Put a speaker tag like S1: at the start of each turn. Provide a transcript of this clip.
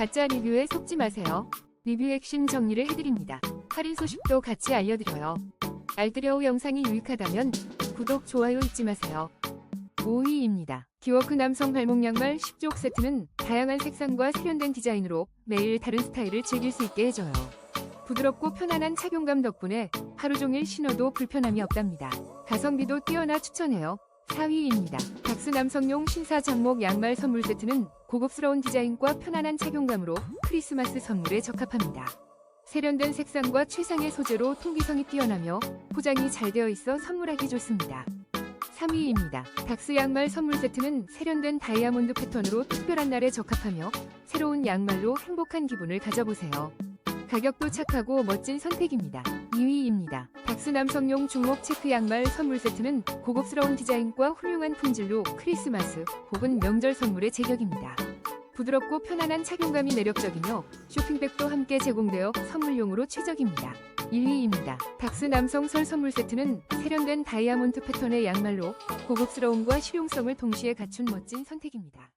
S1: 가짜 리뷰에 속지 마세요. 리뷰 핵심 정리를 해드립니다. 할인 소식도 같이 알려드려요. 알뜰여우 영상이 유익하다면 구독, 좋아요 잊지 마세요. 5위입니다. 기워크 남성 발목 양말 10족 세트는 다양한 색상과 세련된 디자인으로 매일 다른 스타일을 즐길 수 있게 해줘요. 부드럽고 편안한 착용감 덕분에 하루 종일 신어도 불편함이 없답니다. 가성비도 뛰어나 추천해요. 4위입니다. 닥스 남성용 신사 장목 양말 선물 세트는 고급스러운 디자인과 편안한 착용감으로 크리스마스 선물에 적합합니다. 세련된 색상과 최상의 소재로 통기성이 뛰어나며 포장이 잘 되어 있어 선물하기 좋습니다. 3위입니다. 닥스 양말 선물 세트는 세련된 다이아몬드 패턴으로 특별한 날에 적합하며 새로운 양말로 행복한 기분을 가져보세요. 가격도 착하고 멋진 선택입니다. 2위입니다. 닥스 남성용 중목 체크 양말 선물 세트는 고급스러운 디자인과 훌륭한 품질로 크리스마스 혹은 명절 선물의 제격입니다. 부드럽고 편안한 착용감이 매력적이며 쇼핑백도 함께 제공되어 선물용으로 최적입니다. 1위입니다. 닥스 남성 설 선물 세트는 세련된 다이아몬드 패턴의 양말로 고급스러움과 실용성을 동시에 갖춘 멋진 선택입니다.